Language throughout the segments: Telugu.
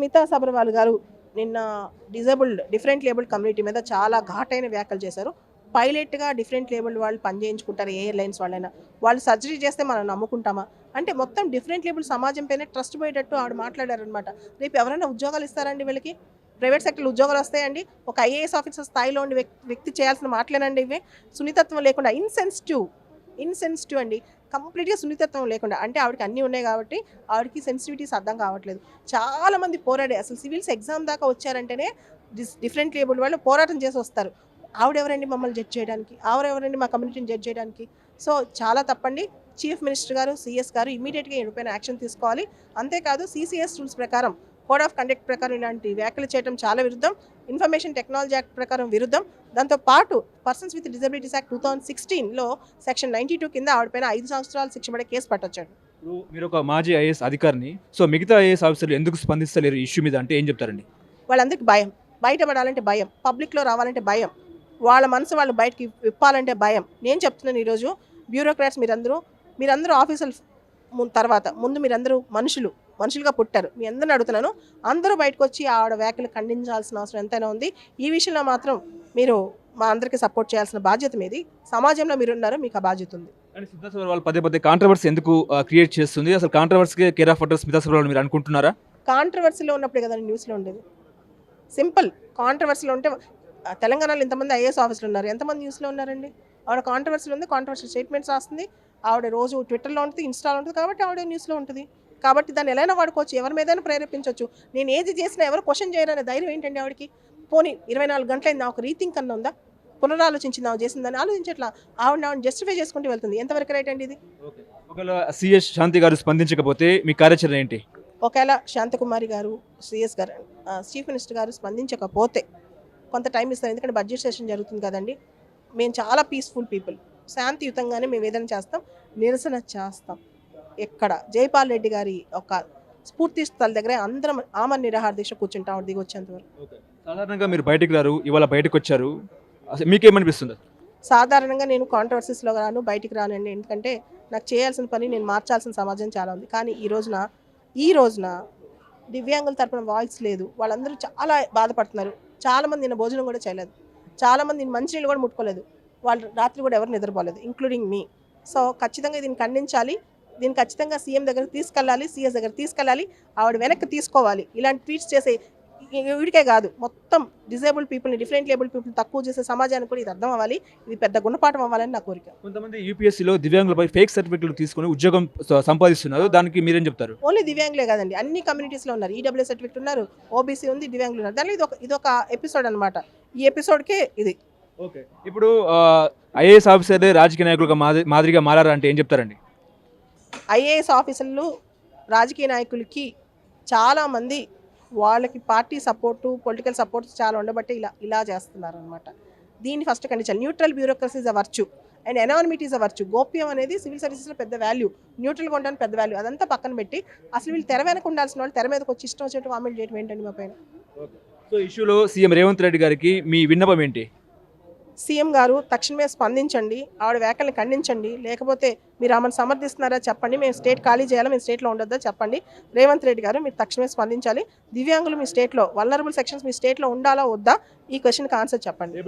స్మితా సబర్వాల్ గారు నిన్న డిజేబుల్డ్ డిఫరెంట్ లేబుల్డ్ కమ్యూనిటీ మీద చాలా ఘాటైన వ్యాఖ్యలు చేశారు. పైలట్గా డిఫరెంట్ లేబుల్డ్ వాళ్ళు పనిచేయించుకుంటారు ఎయిర్లైన్స్ వాళ్ళైనా. వాళ్ళు సర్జరీ చేస్తే మనం నమ్ముకుంటామా? అంటే మొత్తం డిఫరెంట్ లేబుల్ సమాజం పైన ట్రస్ట్ పోయేటట్టు ఆవిడ మాట్లాడారనమాట రేపు ఎవరైనా ఉద్యోగాలు ఇస్తారండి వీళ్ళకి? ప్రైవేట్ సెక్టర్ ఉద్యోగాలు వస్తాయండి? ఒక ఐఏఎస్ ఆఫీసర్ స్థాయిలో ఉండి వ్యక్తి చేయాల్సిన మాటలేనండి ఇవి. సున్నితత్వం లేకుండా ఇన్సెన్సిటివ్ ఇన్సెన్సిటివ్ అండి. కంప్లీట్గా సున్నితత్వం లేకుండా అంటే ఆవిడకి అన్నీ ఉన్నాయి కాబట్టి ఆవిడకి సెన్సిటివిటీస్ అర్థం కావట్లేదు. చాలా మంది పోరాడే అసలు సివిల్స్ ఎగ్జామ్ దాకా వచ్చారంటేనే డిస్ డిఫరెంట్ లేబుల్ వాళ్ళు పోరాటం చేసి వస్తారు. ఆవిడెవరండి మమ్మల్ని జడ్జ్ చేయడానికి? ఆవిడెవరండి మా కమ్యూనిటీని జడ్జ్ చేయడానికి? సో చాలా తప్పండి. చీఫ్ మినిస్టర్ గారు సిఎస్ గారు ఇమీడియట్గా ఈయనపైన యాక్షన్ తీసుకోవాలి. అంతేకాదు సిసిఎస్ రూల్స్ ప్రకారం కోడ్ ఆఫ్ కండక్ట్ ప్రకారం ఇలాంటి వ్యాఖ్యలు చేయడం చాలా విరుద్ధం. ఇన్ఫర్మేషన్ టెక్నాలజీ యాక్ట్ ప్రకారం విరుద్ధం. దాంతో పాటు persons with disabilities act two thousand సిక్స్టీన్లో సెక్షన్ నైంటీ టూ కింద ఆవిడపైన ఐదు సంవత్సరాలు శిక్ష పడే కేసు పట్టొచ్చాడు. ఇప్పుడు మీరు ఒక మాజీ ఐఏఎస్ అధికారిని సో మిగతా ఐఏఎస్ ఆఫీసర్లు ఎందుకు స్పందిస్తలేరు ఈ ఇష్యూ మీద అంటే ఏం చెప్తారండి? వాళ్ళందరికీ భయం. బయటపడాలంటే భయం. పబ్లిక్లో రావాలంటే భయం. వాళ్ళ మనసు వాళ్ళు బయటకి విప్పాలంటే భయం. నేను చెప్తున్నాను ఈరోజు బ్యూరోక్రాట్స్ మీరందరూ మీరందరూ ఆఫీసులు ము- తర్వాత ముందు మీరందరూ మనుషులు. మనుషులుగా పుట్టారు. మీ అందరిని అడుగుతున్నాను అందరూ బయటకు వచ్చి ఆవిడ వ్యాఖ్యలు ఖండించాల్సిన అవసరం ఎంతైనా ఉంది. ఈ విషయంలో మాత్రం మీరు మా అందరికీ సపోర్ట్ చేయాల్సిన బాధ్యత మీది. సమాజంలో మీరు ఉన్నారు మీకు ఆ బాధ్యత ఉంది. అండ్ స్మితా సబర్వాల్ వాళ్ళు పదే పదే కాంట్రవర్సీ ఎందుకు క్రియేట్ చేస్తుంది? అసలు కాంట్రవర్సీకి care of address Smita Sabharwal మీరు అనుకుంటున్నారా? కాంట్రవర్సీలో ఉన్నప్పుడే కదండి న్యూస్లో ఉండేది. సింపుల్ కాంట్రవర్సీలో ఉంటే తెలంగాణలో ఇంతమంది ఐఏఎస్ ఆఫీసులు ఉన్నారు. ఎంతమంది న్యూస్లో ఉన్నారండి? ఆవిడ కాంట్రవర్సీలో ఉంది కాంట్రవర్సీ స్టేట్మెంట్స్ రాస్తుంది. ఆవిడ రోజు ట్విట్టర్లో ఉంటుంది ఇన్స్టాలో ఉంటుంది కాబట్టి ఆవిడ న్యూస్లో ఉంటుంది. కాబట్టి దాన్ని ఎలా వాడుకోవచ్చు. ఎవరి మీదైనా ప్రేరేపించవచ్చు. నేను ఏది చేసినా ఎవరు క్వశ్చన్ చేయరనే ధైర్యం ఏంటండి ఆవిడకి? పోనీ ఇరవై నాలుగు గంటలైంది నాకు రీతింక్ అన్న ఉందా? పునరాలోచించింది ఆవిడ చేసిందని ఆలోచించట్లా? ఆవిడ ఆవిడ జస్టిఫై చేసుకుంటూ వెళ్తుంది. ఎంతవరకు రైట్ అండి ఇది? ఒకవేళ సిఎస్ శాంతి గారు స్పందించకపోతే మీ కార్యాచరణ ఏంటి? ఒకవేళ శాంతకుమారి గారు సిఎస్ గారు చీఫ్ మినిస్టర్ గారు స్పందించకపోతే కొంత టైం ఇస్తారు. ఎందుకంటే బడ్జెట్ సెషన్ జరుగుతుంది కదండి. మేము చాలా పీస్ఫుల్ పీపుల్ శాంతియుతంగానే మేము ఏదైనా చేస్తాం. నిరసన చేస్తాం. ఎక్కడ? జైపాల్ రెడ్డి గారి ఒక స్ఫూర్తి స్థల దగ్గర అందరం ఆమర నిరాహార దీక్ష కూర్చుంటాం ఆవిడ దిగి వచ్చేంత వరకు. సాధారణంగా మీరు బయటకు రారు ఇవాళ బయటకు వచ్చారు. మీకేమనిపిస్తుంది? సాధారణంగా నేను కాంట్రవర్సీస్లో రాను బయటికి రానండి. ఎందుకంటే నాకు చేయాల్సిన పని నేను మార్చాల్సిన సమాజం చాలా ఉంది. కానీ ఈ రోజున ఈ రోజున దివ్యాంగుల తరపున వాయిస్ లేదు. వాళ్ళందరూ చాలా బాధపడుతున్నారు. చాలామంది నిన్న భోజనం కూడా చేయలేదు. చాలామంది నిన్న మంచినీళ్ళు కూడా ముట్టుకోలేదు. వాళ్ళు రాత్రి కూడా ఎవరు నిద్రపోలేదు ఇంక్లూడింగ్ మీ సో ఖచ్చితంగా దీన్ని ఖండించాలి. దీన్ని ఖచ్చితంగా సీఎం దగ్గరికి తీసుకెళ్ళాలి సీఎస్ దగ్గర తీసుకెళ్ళాలి ఆవిడ వెనక్కి తీసుకోవాలి. ఇలాంటి ట్వీట్స్ చేసే వీడికే కాదు మొత్తం డిజేబుల్ పీపుల్ని డిఫరెంట్ లేబుల్ పీపుల్ తక్కువ చేసే సమాజానికి కూడా ఇది అర్థం అవ్వాలి ఇది పెద్ద గుణపాఠం అవ్వాలని నా కోరిక. కొంతమంది యూపీఎస్సీలో దివ్యాంగులపై ఫేక్ సర్టిఫికెట్లు తీసుకొని ఉద్యోగం సంపాదిస్తున్నారు. దానికి మీరేం చెప్తారు? ఓన్లీ దివ్యాంగులే కాదండి అన్ని కమ్యూనిటీస్లో ఉన్నారు. ఈడబ్ల్యూ సర్టిఫికెట్ ఉన్నారు ఓబీసీ ఉంది దివ్యాంగులు ఉన్నారు. దానిలో ఇది ఒక ఇది ఒక ఎపిసోడ్ అనమాట ఈ ఎపిసోడ్కే ఇది. ఓకే. ఇప్పుడు ఐఏఎస్ ఆఫీసర్ రాజకీయ నాయకులుగా మాది- మాదిరిగా మారారంటే ఏం చెప్తారండి? ఐఏఎస్ ఆఫీసర్లు రాజకీయ నాయకులకి చాలామంది వాళ్ళకి పార్టీ సపోర్టు పొలిటికల్ సపోర్ట్ చాలా ఉండబట్టి ఇలా ఇలా చేస్తున్నారు అనమాట దీన్ని ఫస్ట్ ఖండించాలి neutral bureaucracy is a virtue. And anonymity is a virtue. గోప్యం అనేది సివిల్ సర్వీసెస్లో పెద్ద వాల్యూ. న్యూట్రల్గా ఉండడానికి పెద్ద వాల్యూ. అదంతా పక్కన పెట్టి అసలు వీళ్ళు తెర వెనక ఉండాల్సిన వాళ్ళు తెర మీదకి వచ్చి ఇష్టం వచ్చేట్టు కామెంట్ చేయడం ఏంటండి మా పైన సో ఇష్యూలో సీఎం రేవంత్ రెడ్డి గారికి మీ విన్నపం ఏంటి? సీఎం గారు తక్షణమే స్పందించండి. ఆవిడ వ్యాఖ్యలను ఖండించండి. లేకపోతే మీరు ఆమెను సమర్థిస్తున్నారా చెప్పండి. మేము స్టేట్ ఖాళీ చేయాలా? మేము స్టేట్లో ఉండొద్దా? చెప్పండి. రేవంత్ రెడ్డి గారు మీరు తక్షణమే స్పందించాలి. దివ్యాంగులు మీ స్టేట్లో వల్నరబుల్ సెక్షన్స్ మీ స్టేట్లో ఉండాలా? వద్దా? ఈ క్వశ్చన్కి ఆన్సర్ చెప్పండి.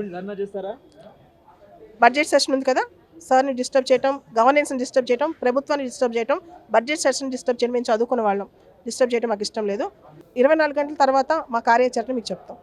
బడ్జెట్ సెషన్ ఉంది కదా? సార్ని డిస్టర్బ్ చేయటం గవర్నెన్స్ని డిస్టర్బ్ చేయటం ప్రభుత్వాన్ని డిస్టర్బ్ చేయటం బడ్జెట్ సెషన్ డిస్టర్బ్ చేయడం మేము చదువుకున్న వాళ్ళం. డిస్టర్బ్ చేయడం మాకు ఇష్టం లేదు. ఇరవై నాలుగు గంటల తర్వాత మా కార్యాచరణ మీకు చెప్తాం.